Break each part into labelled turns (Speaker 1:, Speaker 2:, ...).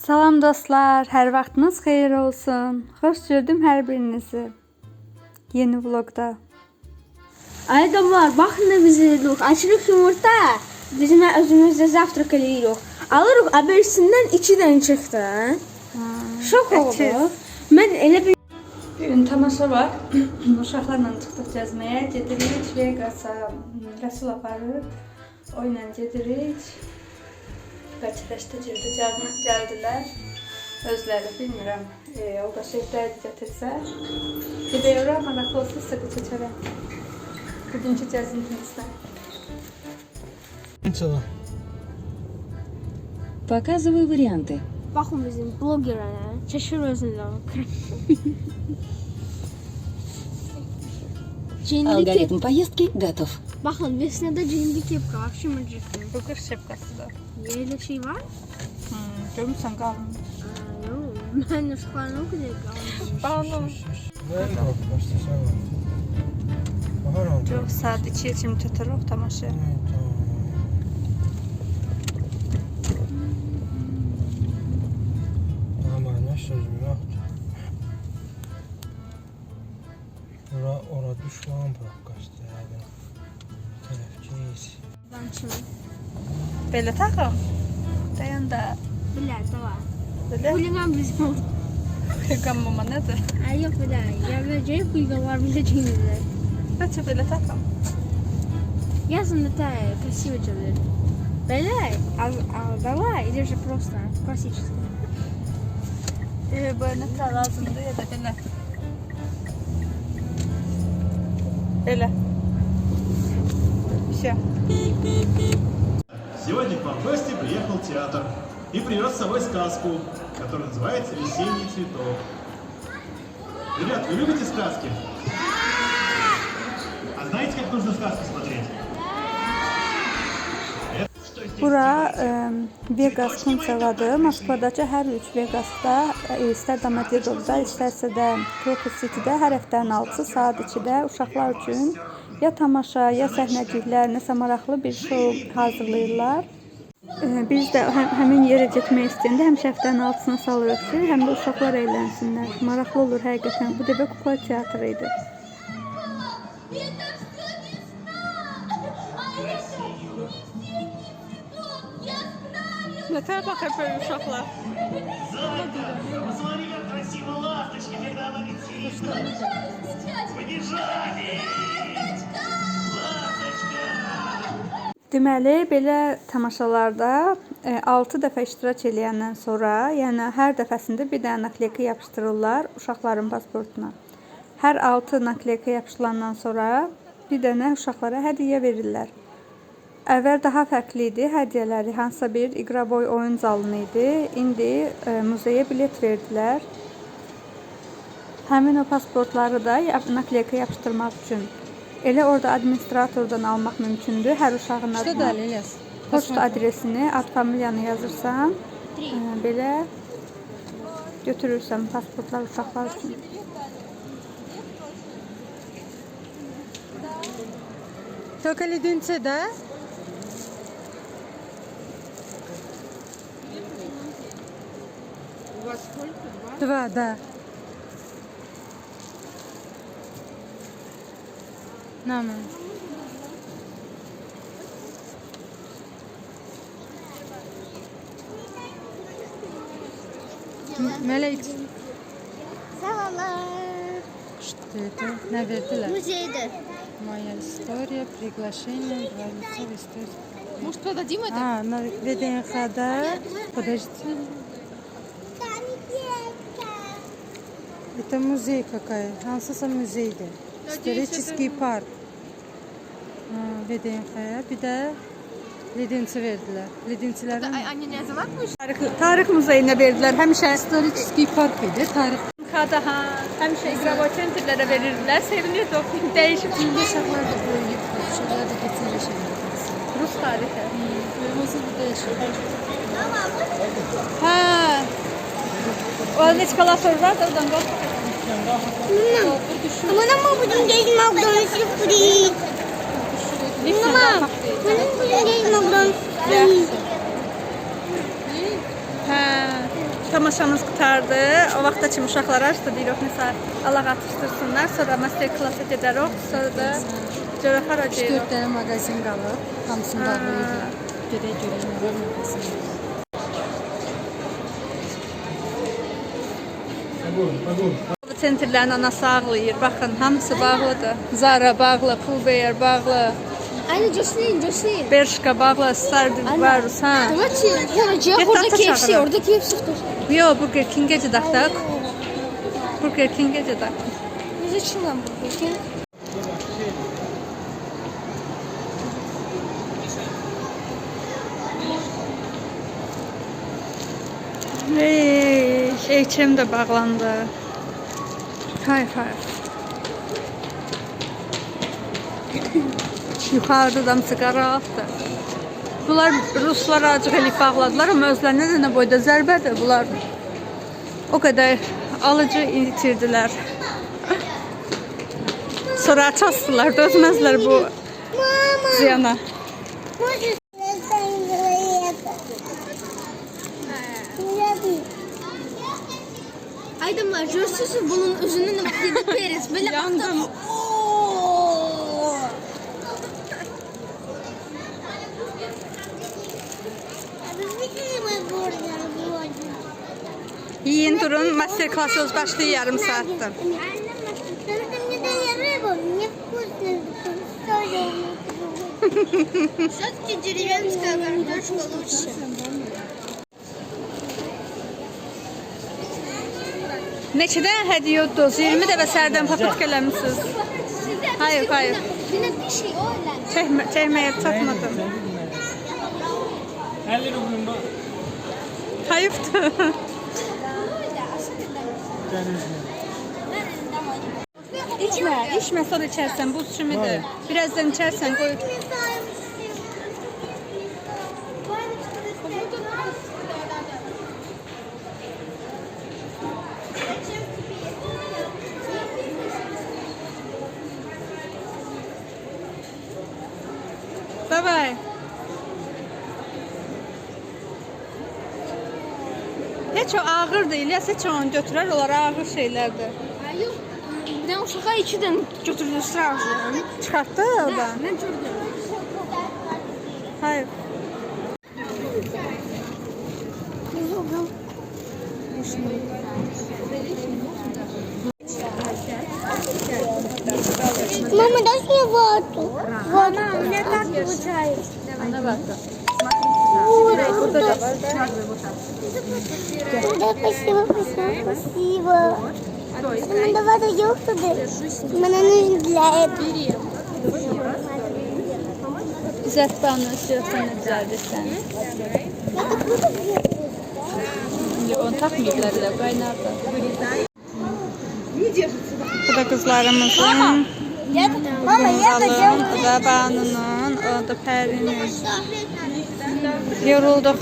Speaker 1: Salam dostlar, hər vaxtınız xeyir olsun. Xoş gördüm hər birinizi. Yeni vlogda.
Speaker 2: Adamlar bakın da bize dedik. Açırıq yumurta. Bizim özümüzde zavtrak eləyirik. Alırıq abersindən iki dənə çıxdı. Şok
Speaker 1: Əkiz.
Speaker 2: oldu. Mən elə bir
Speaker 1: Bir gün tamaşa var. Uşaqlarla çıxdıq gəzməyə, gedirik Vegas'a. Rəsul aparıb. Oyla gedirik. Qarşıdaşda cildi gəldilər. Özləri bilmirəm. E, o başa dəyd gətirsə. Gidiyorum, maraqlı olsa qaçacağam. Bugünkü gəzintimizdə.
Speaker 3: Ничего.
Speaker 4: Показывай варианты.
Speaker 2: Пахом bizim blogger ana. Çeşir özünden.
Speaker 4: Алгоритм поездки готов.
Speaker 2: Bakın Vesna'da cillik yapı var. Şımırcıklı.
Speaker 1: Bıkır şapkası da.
Speaker 2: Böyle şey var.
Speaker 1: Hmm,
Speaker 2: görmüşsen kalmış. Ben de şu kadar o kadar kalmış.
Speaker 3: Bağlam. Böyle kaldı başta
Speaker 1: şey saat içi için tutarok tamaşa.
Speaker 3: Evet. Ama ne sözüm yoktu. Ora, ora düşman
Speaker 2: bırak kaçtı.
Speaker 1: Belə taxım.
Speaker 2: Dayanda. Bilər, dava.
Speaker 1: Belə.
Speaker 2: Huligan bizim. Huligan
Speaker 1: mama nədir?
Speaker 2: Ay, yox belə. Ya biləcəyik, huligan var biləcəyiklər.
Speaker 1: Nəçə belə taxım?
Speaker 2: Ясно, да, красиво делает. Беляй, а, а давай, или же просто классическое.
Speaker 1: Или бы на та лазу, да я так она. Эля. Все.
Speaker 5: Сегодня к вам в гости приехал театр и привез с собой сказку, которая называется «Весенний цветок». Ребят, вы любите сказки? А знаете, как нужно сказку смотреть? Это что здесь
Speaker 1: Bura e, Vegas konservadır. Moskvadakı hər üç Vegasda, e, istər Domodedovo-da, istərsə də Crocus City-də hər həftənin 6 saat 2-də uşaqlar üçün ya tamaşa, ya səhnəciklər, nəsə maraqlı bir şou hazırlayırlar. E, Biz də həm, həmin yerə getmək istəyəndə həmişə həftənin 6-sına salırıq ki, həm də uşaqlar əylənsinlər. Maraqlı olur həqiqətən. Bu dəfə kukla teatrı idi.
Speaker 6: Это все весна, а это весенний цветок, я знаю.
Speaker 1: Nətər baxır belə uşaqlar?
Speaker 5: Посмотри, как красиво ласточка, когда она летит.
Speaker 6: Побежали встречать.
Speaker 5: Побежали!
Speaker 1: Deməli, belə tamaşalarda 6 dəfə iştirak eləyəndən sonra, yəni hər dəfəsində bir dənə nakleyka yapışdırırlar uşaqların pasportuna. Hər 6 nakleyka yapışılandan sonra bir dənə uşaqlara hədiyyə verirlər. Əvvəl daha fərqli idi hədiyyələri. Hansısa bir iqraboy oyun zalını idi. İndi e, muzeyə bilet verdilər. Həmin o pasportları da nakleyka yapışdırmaq üçün elə orada administratordan almaq mümkündür. Hər uşağın adına. Poçta adresini, ad familiyanı yazırsan, e, belə götürürsən pasportlar uşaqlar üçün.
Speaker 7: Только леденцы, да? У вас сколько? Два? Два, да. На, мам. Melek.
Speaker 2: Завала.
Speaker 7: Что это? Наверное.
Speaker 2: Музей-то.
Speaker 7: Моя история, приглашение, дворцовая история.
Speaker 2: Может, продадим это?
Speaker 7: А, на ведение хода. Подожди. Это музей какая. Ансаса музей да. Исторический парk. Ha, VDNХ'ya bir de Ledinci verdiler. Ledinçilerin
Speaker 2: Anne ne zaman mı?
Speaker 1: Tarix, tarix muzeyinə verdilər. Həmişə
Speaker 7: исторический парk idi. Tarih
Speaker 1: Kada ha, həmişə iqraboy centrlərə verirdilər. Sevinirdi o film dəyişib.
Speaker 7: Şimdi uşaqlar da böyüyüb, uşaqlar da getirir şeyler.
Speaker 1: Rus tarixi.
Speaker 7: Olmasa bu da yaşıyor.
Speaker 1: Hə. O eskalatorlar da oradan qalx.
Speaker 2: Bana mı bugün değil McDonald's free? Mama, bana bugün değil McDonald's
Speaker 1: tamaşamız qutardı. O vaxta kimi uşaqlara işte deyirik nəsə Allah atışdırsınlar. Sonra master klassa gedərik. Sonra da görə haracağıq.
Speaker 7: 4 tane magazin qalıb. Hamısını bağlayırlar. Gedək görək nə var mağazin.
Speaker 1: Bu sentrlərin anası ağlayır. Baxın, hamısı bağlıdır. Zara bağlı, Pulbeyer bağlı.
Speaker 2: Anne Jocelyn, Jocelyn.
Speaker 1: Bershka bağlı, Stardew Varus, ha.
Speaker 2: Demək ki,
Speaker 1: yanacaq
Speaker 2: orada KFC, orada KFC tutur.
Speaker 1: Yo, Burger King'e cidaktak. Burger King'e cidaktak.
Speaker 2: Biz üçün lan
Speaker 1: Burger King. Hey, HM de bağlandı. Hayır, hayır. Yuxarıda da sigara altı. Bunlar ruslar acıq elib bağladılar, amma özlərinə də nə boyda zərbədir bunlar. O qədər alıcı itirdilər. Sonra açastılar, dözməzlər bu ziyana.
Speaker 2: Aydınlar, görürsünüz bunun özünün de bak yedi periz. Böyle
Speaker 1: Yandım. Yiyin durun, master klassımız başlayır yarım saattir.
Speaker 6: Все-таки деревенская картошка лучше.
Speaker 1: Neçədə hədiyyə udunuz? 20 dəfə sərdən papatka eləmisiniz. Hayır, hayır.
Speaker 6: Yine bir şey öyle.
Speaker 1: Çəkmə, çəkməyə çatmadım.
Speaker 3: 50 rublim var.
Speaker 1: Hayıfdır. İçmə, içmə sonra içərsən. Buz kimidir. Birazdan içərsən, qoy. Bye bye. Heç o ağır deyil, ya heç onu götürər, onlar ağır şeylərdir.
Speaker 2: Yok. Bir de uşağa iki tane götürdü sırası.
Speaker 1: Çıxartdı oradan.
Speaker 2: Ne gördün?
Speaker 6: Мне нужно для этого.
Speaker 1: Düzelt bana, istiyorsan ne düzeldirsən. İndi onu takmayıblar elə, qaynardı. Bu da qızlarımızın.
Speaker 6: Мама, я
Speaker 1: Alın, bu da Banunun, o da Pərinin. Yorulduq.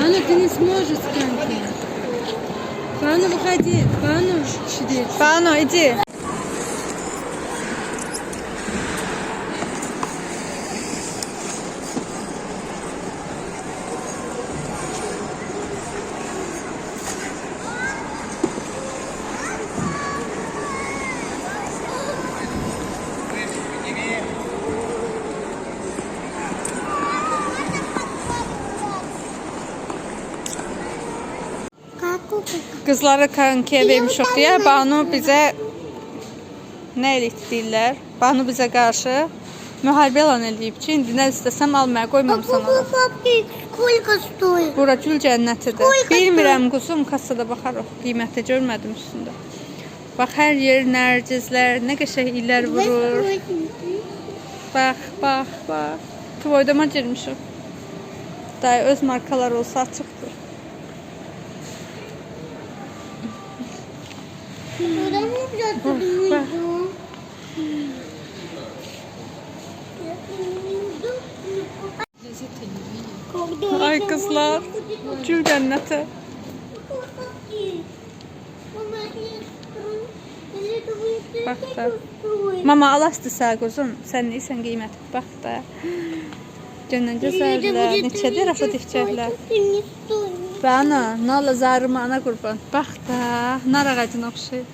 Speaker 7: Пану, ты не сможешь с Пану, выходи. Пану, сидеть.
Speaker 1: Пану, иди. Qızları kankiyə vermişik deyə Banu bizə nə elətdirlər? Banu bizə qarşı müharibə elan eləyib ki, indi nə istəsəm almaya qoymam sana.
Speaker 6: Папки, сколько стоит?
Speaker 1: Bura gül cənnətidir. Bilmirəm quzum, kassada baxarıq. Qiymətə görmədim üstündə. Bax hər yer nərcizlər, nə qəşəng illər vurur. Bax, bax, bax. Tvoydama girmişik. Day öz markalar olsa açıqdır.
Speaker 6: Şurada mı
Speaker 1: bıraktı
Speaker 6: duydum?
Speaker 1: Ay kızlar. Gül cennete. Bak da. Mama al astı sağ gözüm. Sen neysen qiyməti. Bak da. Cəndən gözəllər, neçədir
Speaker 6: rəfədik çəklər.
Speaker 1: Bəna, nala zarıma ana qurban. Bax da, nar ağacına oxşayır.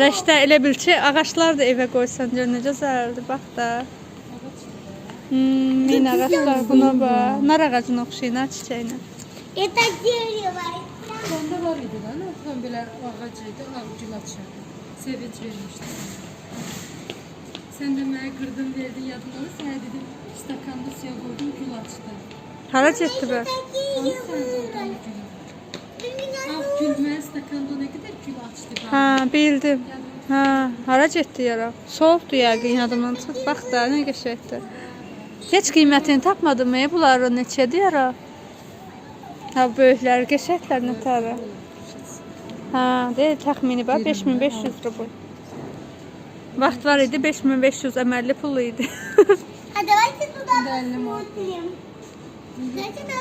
Speaker 1: Rəşdə elə bil ki, ağaclar da evə qoysan gör necə zərərdir, bax da. Hmm, min ağaclar buna bax. Nar ağacına oxşayır, nar çiçəyinə.
Speaker 6: Etə geri var.
Speaker 7: Onda var idi lan, o kombilə ağacıydı, ağacı açırdı. Sevinç vermişdi. Sen de mənə qırdın, verdin yadına. Sənə dedim, stakanda suya qoydum, gül açdı.
Speaker 1: Hara getdi bə?
Speaker 7: Onu sən də oradan gül. Ağ gül mən stakanda nə qədər gül açdı.
Speaker 1: Hə, bildim. Hə, hara getdi yara? Soyuqdur yəqin yadımdan çıx. Bax da, nə qəşəngdir. Heç qiymətini tapmadım mı? Bunların neçədir yara? Ha, böyüklər qəşənglər nətərə? Hə, de təxmini bax 5500 rubl. Vaxt var idi 5500 əməlli pul idi.
Speaker 6: А давайте туда посмотрим. Давайте туда.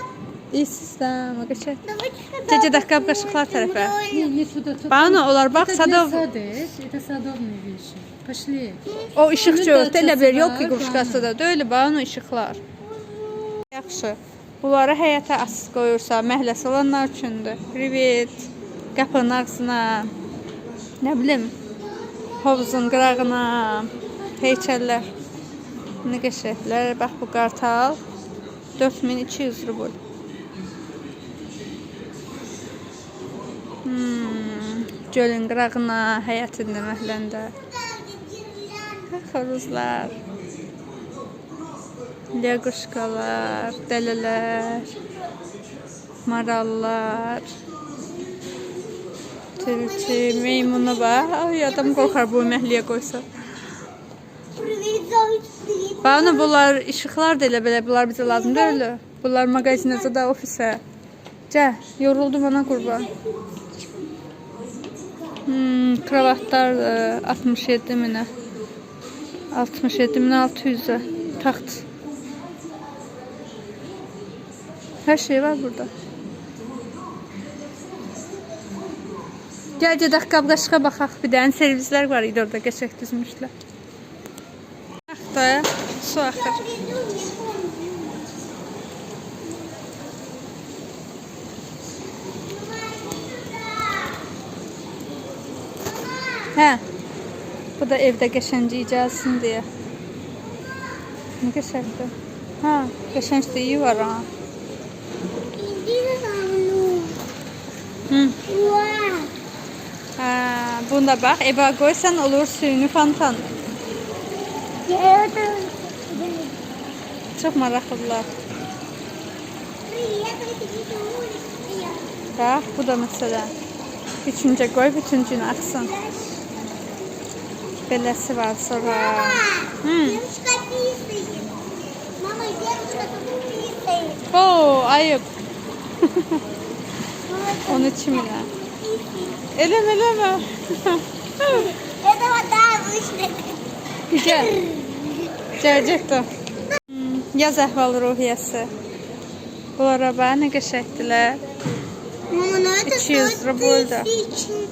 Speaker 1: İyisizdən, o qəşəng.
Speaker 6: Давайте туда.
Speaker 1: Gecə də qab qaşıqlar tərəfə.
Speaker 7: Не, не сюда. тут-
Speaker 1: Bana onlar bax
Speaker 7: Это для
Speaker 1: sadov.
Speaker 7: сады, это садовные вещи. Пошли.
Speaker 1: O işıqçı
Speaker 7: Bunun da
Speaker 1: elə bir yox
Speaker 7: açısı
Speaker 1: ki,
Speaker 7: var,
Speaker 1: quşqası da deyil, bax o işıqlar. Yaxşı. Bunları həyətə asız qoyursa, məhləsi olanlar üçündür. Privet, qapının ağzına, nə bilim, hovuzun qırağına, heykəllər. Nə qəşənglər. Bax bu qartal 4200 rubl. Hmm, gölün qırağına, həyətində, məhləndə. Xoruzlar. Lequşkalar, dələlər, marallar. Tilki, meymunu var. Adam korkar bu məhliyə qoysa. Bana bunlar işıqlar da elə belə, bunlar bizə lazımdır öyle. Bunlar magazinədə da ofisə. Gəl, yoruldum ana qurban. Hmm, kravatlar 67 minə. 67 minə 600-ə. Taxt. Her şey var burada. Gel gedək qab-qaşığa baxaq. Bir dənə servislər var idi orada qəşəng düzmüşlər. Bax da su axır. Hə. Bu da evdə qəşəngcik gəlsin deyə. Nə qəşəngdir. Hə, qəşəngliyi var ha. Bunda bak. Eba koysan olur suyunu
Speaker 6: fantan. Evet. Çok meraklılar.
Speaker 1: Bak bu da mesela. Üçüncü koy, üçüncünü aksın. Belası var sonra. Mama,
Speaker 6: hmm. Mama, Oo, ayıp. Onun için
Speaker 1: bile. ayıb.
Speaker 6: Мама,
Speaker 1: 13 minə.
Speaker 6: писает.
Speaker 1: Eləmə, eləmə.
Speaker 6: Это вода обычная.
Speaker 1: Gəl. Gələcəkdir. Hmm, Yaz əhval-ruhiyyəsi. Bunlara bax, nə qəşəngdirlər.
Speaker 6: Мама, ну это
Speaker 1: 200
Speaker 6: стоит
Speaker 1: рублей, да.
Speaker 6: тысячи.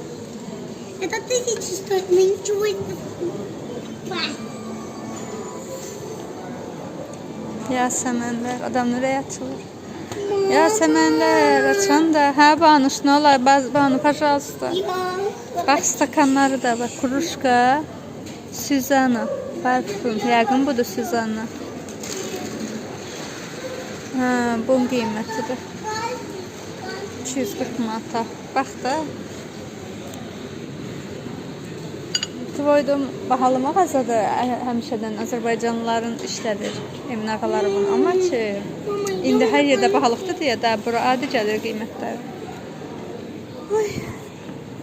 Speaker 6: Это тысячи стоит, мы ничего не покупаем.
Speaker 1: Yasəmənlər, adam nereye açılır? Yasəmənlər, açan da. Hə, banuş, nə olar? Baz, banu, пожалуйста.
Speaker 6: Я
Speaker 1: Bax, stakanları da var. Kruşka, Süzana. Parfüm. Yəqin budur Süzana. Hə, bunun qiymətidir. 240 manata. Bax da. Tvoydum bahalı mağazadır. Ə- Həmişədən Azərbaycanlıların işlədir. Emin ağaları bunu. Amma ki, indi hər yerdə bahalıqdır deyə də bura adi gəlir qiymətlər. Ay.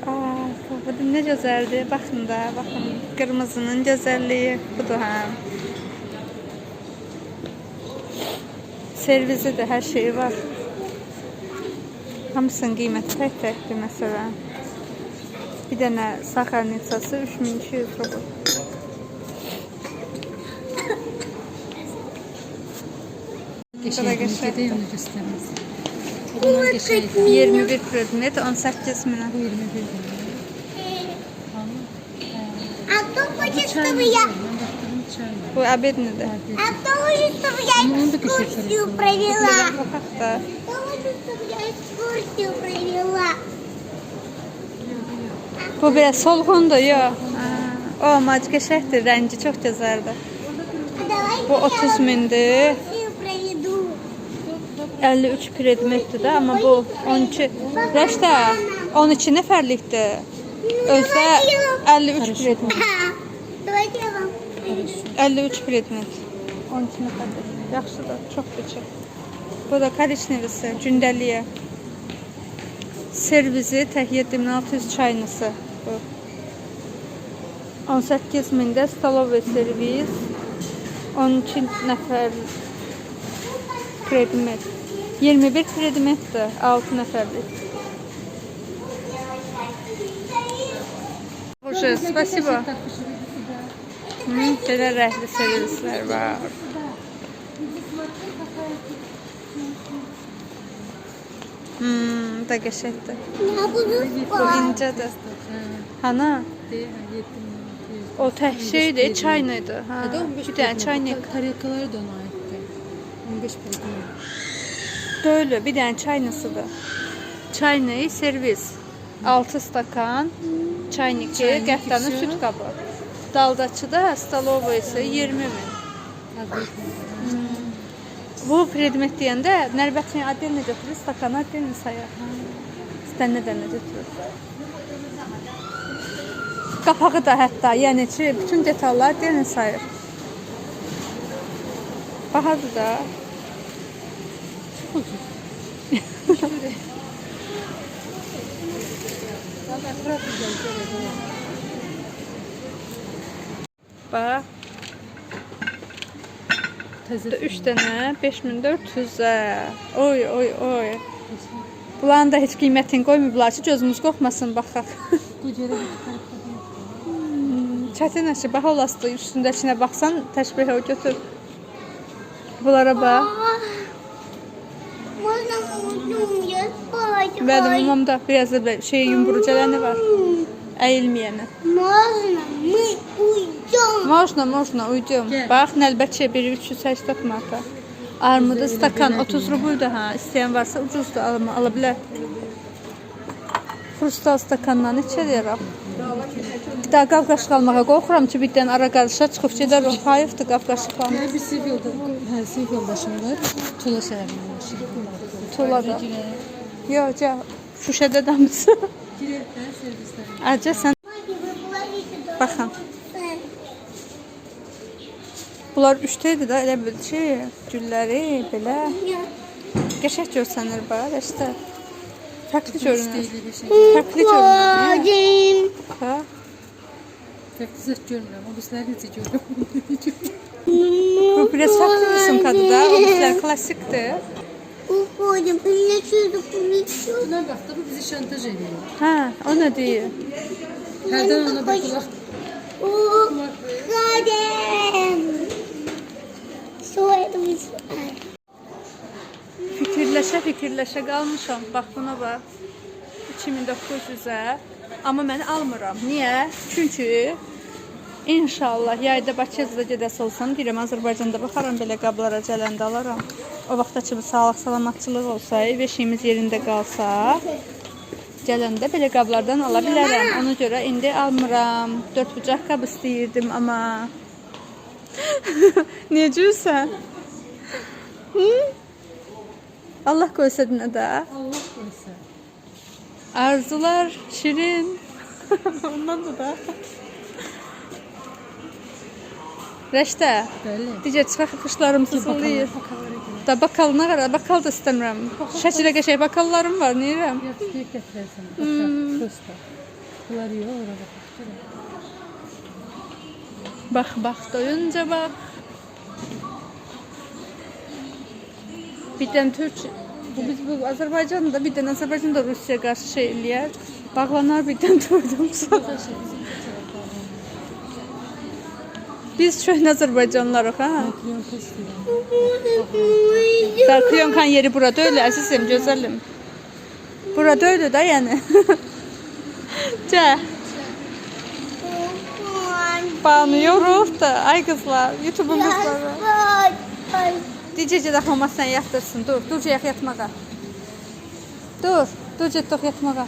Speaker 1: Aa, bu da nə gözəldir. Baxın da, baxın. Qırmızının gözəlliyi budur hə. Servisidir, hər şeyi var. Hamısının qiyməti tək-təkdir məsələn. Bir dənə saxarnitsası 3200 rubl.
Speaker 7: Geçeyim,
Speaker 1: geçer.
Speaker 7: ülkede yanı göstermez. O zaman geçeyim.
Speaker 1: 21 predmet 18 minə.
Speaker 7: Bu 21 lira.
Speaker 6: А чтобы я...
Speaker 1: Bu обедниdir.
Speaker 6: А кто хочет, чтобы я экскурсию провела?
Speaker 1: Baxaq da.
Speaker 6: Кто хочет, чтобы я экскурсию провела?
Speaker 1: Bu biraz solgundu ya. O mac qəşəkdir, rəngi çox gözəldir. Bu 30 mindir. 53 predmetdir də, amma bu 12. Rəşdə 12 nəfərlikdir. Özdə 53 predmet. 53 predmet. 12 nəfərdir. Yaxşıdır, çox keçir. Bu da karışnevisi, gündəliyə. Servizi, təhiyyə 1600 çayınısı bu. 18 mində stolova servis. 12 nəfər predmet. 21 predmetdir, 6 nəfərlik. Уже, спасибо. Hı, belə rəhli servislər var. Hmm, da qəşəngdir.
Speaker 6: Я буду
Speaker 1: Bu
Speaker 6: спать.
Speaker 1: incədir. Hana? O tək şeydir, çaynaydı. Ha, bir dənə çaynik.
Speaker 7: Tarikalara da ona aitti. 15 bin.
Speaker 1: Böyle bir dənə çaynasıdır. Çaynağı servis. 6 stakan, çayniki,
Speaker 7: içiyor.
Speaker 1: süt qabı. Daldaçıda stolova isə 20 min. Bu predmet deyəndə nərbətin adını götürür, stakanı adını sayır. Sən nə dənə götürür. Qapağı da hətta, yəni ki, bütün detallar adını sayır. Bahadır da. Bax.
Speaker 7: Təzə
Speaker 1: 3 dənə 5400-ə. Oy, oy, oy. Bunların da heç qiymətini qoymayıblar ki, gözümüz qorxmasın baxaq.
Speaker 7: Qucera
Speaker 1: Çətin əşi, bax olası üstündəkinə baxsan, təşbih o götür. Bunlara bax.
Speaker 6: Можно можно я спать?
Speaker 1: Bəli,
Speaker 6: хочу.
Speaker 1: mamamda biraz da belə şey yumrucaləni var. Əyilməyəni.
Speaker 6: Можно мы уйдем?
Speaker 1: Можно, можно, uydum.
Speaker 7: Gəl.
Speaker 1: Bax, nəlbəçi biri 380 manata. Armudu stakan 30 rubuldur ha. İstəyən varsa ucuzdur, ala, ala bilər. Krustal stakandan içərik. Da qavqaşıq almağa qorxuram ki, birdən ara qarışa çıxıb gedər Rufayevdir qavqaşıq almağa.
Speaker 7: Yəni bir sivildə, hə, sivil yoldaşımdır. Tula sərəfim.
Speaker 1: Tulada. Yox, ca, Şuşədə də
Speaker 7: misən? Girəndə servisdə.
Speaker 1: Acə sən Baxın. Bunlar üçdə idi də, elə bil ki, gülləri belə qəşəng görsənir bax,
Speaker 7: əşdə. Işte. Taklit
Speaker 1: örümü. Taklit
Speaker 6: örümü.
Speaker 1: Ha?
Speaker 7: Taklit örümü. O bizler ne diyorum?
Speaker 1: Bu biraz farklı isim kadı da. O bizler
Speaker 6: klasikti. Hocam ne çocuk
Speaker 7: bunu Ona baktı bu bizi şantaj
Speaker 1: ediyor.
Speaker 7: Ha, ona diyor.
Speaker 6: Herden ona bakılak. Kulak
Speaker 1: Fikirləşə qalmışam. Bax buna bax. 2900-ə. Amma mən almıram. Niyə? Çünki İnşallah yayda Bakıda gedəsi olsam, deyirəm Azərbaycanda baxaram belə qablara gələndə alaram. O vaxtda ki, bu sağlıq salamatçılıq olsa, ev eşiyimiz yerində qalsa, gələndə belə qablardan ala bilərəm. Ona görə indi almıram. 4 bucaq qab istəyirdim, amma Niyə gülsən? Hı? Allah qoysa dinə də.
Speaker 7: Allah qoysa.
Speaker 1: Arzular şirin. Ondan da da. Rəşdə,
Speaker 7: Bəli.
Speaker 1: digər çıxaq qışlarımızı sulayır. Da bakalına qədər, bakal da istəmirəm. Şəkilə qəşəng bakallarım var, neyirəm?
Speaker 7: Yox, bir gətirərsən. Baxaq, prosta. Bunlar yox, ora bax.
Speaker 1: Bax, bax, doyunca bax. Bir tane Türk bu biz bu Azerbaycan'da bir tane Azerbaycan'da Rusya karşı şeyliye bağlanar bir tane durdum. biz
Speaker 7: şöyle Azerbaycanlarıq
Speaker 1: ha. Bakıyonkan yeri burada öyle azizim güzelim. Burada öyle da yani. Cə. Bağlanıyoruz da ay kızlar
Speaker 6: YouTube'umuz var.
Speaker 1: Dicəcə də Homa sən yatırsın. Dur, dur yat yatmağa. Dur, dur yatmağa.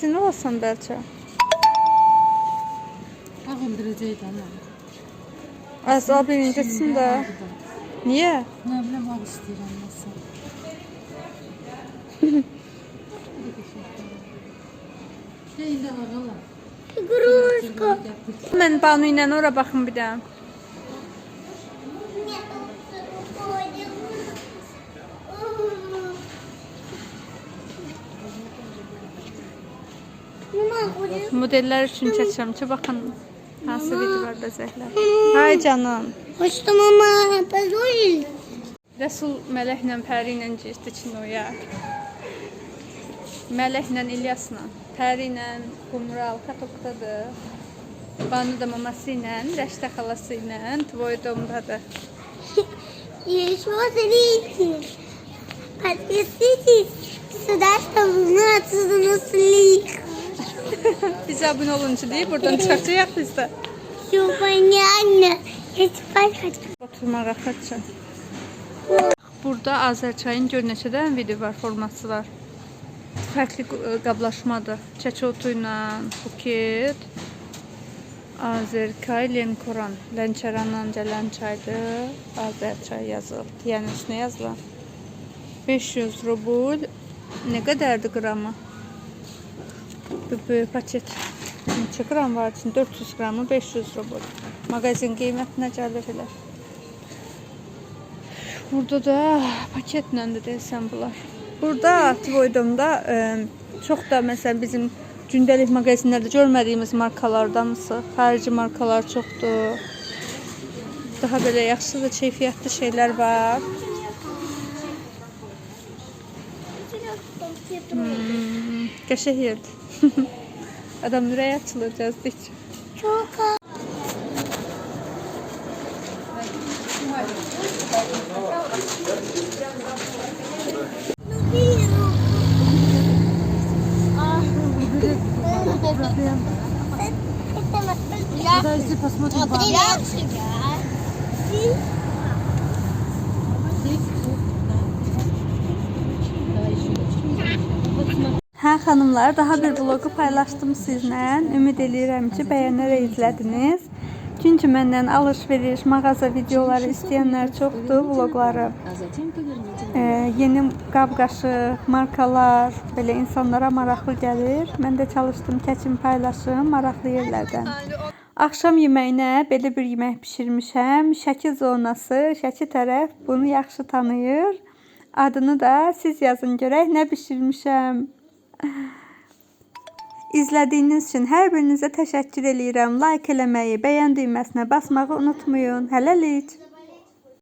Speaker 1: Sinir olsun belki.
Speaker 7: Ağam dirəcək ana.
Speaker 1: Az abin indirsin də. Niyə?
Speaker 7: Nə bilim ağ istəyirəm nəsə. Deyil ağala.
Speaker 6: Gruşka.
Speaker 1: Mən Banu ilə ora baxım bir
Speaker 6: dəm. Mama, ucuz.
Speaker 1: Modellər üçün çəkirəm ki, baxın hansı video var bəzəklər. Hay canım.
Speaker 6: Что, мама, позволили?
Speaker 1: Rəsul Mələklə Pəri ilə getdi kinoya. Mələklə İlyasla, Pəri ilə Qumral Katokdadır. Banu da maması ilə, Rəşdə xalası ilə Tvoy domdadır.
Speaker 6: Еще смотрите. Подписывайтесь сюда, чтобы узнать отсюда на Bize
Speaker 1: abone olun için değil buradan çıkartacak biz
Speaker 6: de. Yuvanya anne.
Speaker 1: Oturma rahatça. Burada Azərçayın görünəçədən videovar forması var. Fərqli e, qablaşmadır. Çəçə otu ilə Phuket, Azərkay, Lenkoran. Lənçərandan gələn çaydır. Azərçay yazılır. Yəni üstünə yazılan. 500 rubul. Nə qədərdir qramı? Bu böyük paket. Neçə qram var için? 400 qramı 500 rubl. Mağazin qiymətinə gəlir elə. Burada da paketlə də desəm bunlar. Burada Tvoydomda ə, çox da məsələn bizim gündəlik mağazinlərdə görmədiyimiz markalardamısı. Xarici markalar çoxdur. Daha belə yaxşı da keyfiyyətli şeylər var. Hmm, qəşəng yerdir. Adam ürəyi açılır gəzdikcə.
Speaker 6: Çok
Speaker 7: Подожди, посмотрим.
Speaker 1: xanımlar, daha bir vlogu paylaşdım sizlə. Ümid eləyirəm ki, bəyənərək izlədiniz. Çünki məndən alış-veriş, mağaza videoları istəyənlər çoxdur, vloqları. E, yeni qab-qaşıq, markalar, belə insanlara maraqlı gəlir. Mən də çalışdım, keçim paylaşım, maraqlı yerlərdən. Axşam yeməyinə belə bir yemək bişirmişəm. Şəki zonası, Şəki tərəf bunu yaxşı tanıyır. Adını da siz yazın görək nə bişirmişəm. İzlədiyiniz üçün hər birinizə təşəkkür eləyirəm. Like eləməyi, bəyən düyməsinə basmağı unutmayın. Hələlik.